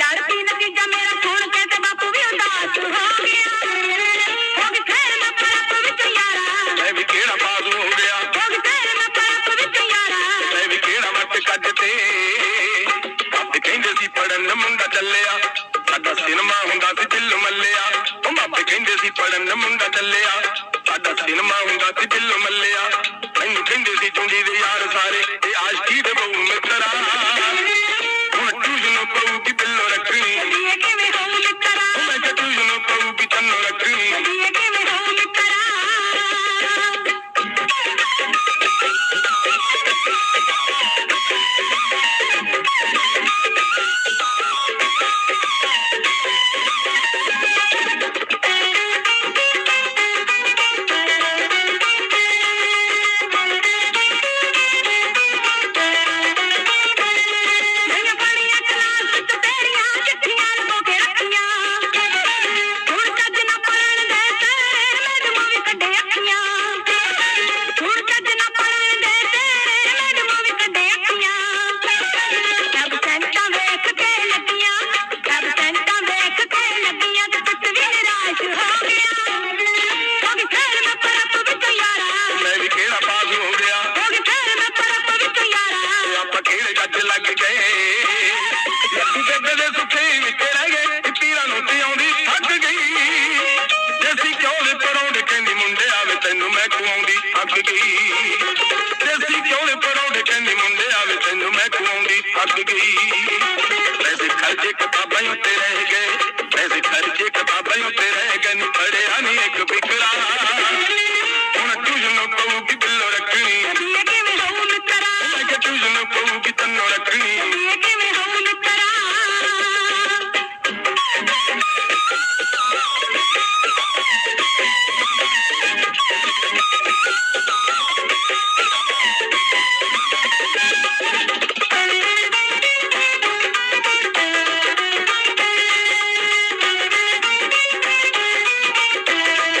ਲੜ ਪਈ ਨਤੀਜਾ ਮੇਰਾ ਸੁਣ ਕੇ ਤੇ ਬਾਪੂ ਵੀ ਉਦਾਸ ਹੋ ਗਿਆ। ਹੋ ਗਈ ਫੇਰ ਮੈਂ ਪਰਪ ਵਿੱਚ ਯਾਰਾ। ਮੈਂ ਵੀ ਕਿਹੜਾ ਬਾਜ਼ੂ ਹੋ ਗਿਆ। ਹੋ ਗਈ ਫੇਰ ਮੈਂ ਪਰਪ ਵਿੱਚ ਯਾਰਾ। ਮੈਂ ਵੀ ਕਿਹੜਾ ਵੱਟ ਕੱਜ ਤੇ। ਬਾਪੇ ਕਹਿੰਦੇ ਸੀ ਪੜਨ ਮੁੰਡਾ ਚੱਲਿਆ। ਸਾਡਾ ਸਿਨੇਮਾ ਹੁੰਦਾ ਸੀ ਦਿਲ ਮੱਲਿਆ। ਉਹ ਬਾਪੇ ਕਹਿੰਦੇ ਸੀ ਪੜਨ ਮੁੰਡਾ ਚੱਲਿਆ। ਸਾਡਾ ਸਿਨੇਮਾ ਹੁੰਦਾ ਸੀ ਦਿਲ ਮੱਲਿਆ। ਜੱਜ ਲੱਗ ਗਏ। ਲੱਗੀ ਗੱਡੇ ਦੇ ਸੁੱਖੇ ਵਿੱਚ ਰਹਿ ਗਏ ਪੀਰਾਂ ਨੂੰ ਤੇ ਆਉਂਦੀ ਥੱਕ ਗਈ। ਦੇਸੀ ਕਿਉਂ ਦੇ ਪਰੌਂਡ ਕਹਿੰਦੀ ਮੁੰਡਿਆ ਵੇ ਤੈਨੂੰ ਮੈਂ ਖਵਾਉਂਦੀ ਅੱਗ ਗਈ। ਦੇਸੀ ਕਿਉਂ ਦੇ ਪਰੌਂਡ ਕਹਿੰਦੀ ਮੁੰਡਿਆ ਵੇ ਤੈਨੂੰ ਮੈਂ ਖਵਾਉਂਦੀ ਅੱਗ ਗਈ। ਪੈਸੇ ਖਰਚੇ ਕਿਤਾਬਾਂ ਉੱਤੇ ਰਹਿ ਗਏ, ਪੈਸੇ ਖਰਚੇ ਕਿਤਾਬਾਂ ਉੱਤੇ ਰਹਿ ਗਏ ਨਹੀਂ ਪੜਿਆ ਨਹੀਂ ਇੱਕ ਵੀ ಸುಳ್ಳು ಕೂಗಿ ತನ್ನೊಳ ಕಣಿ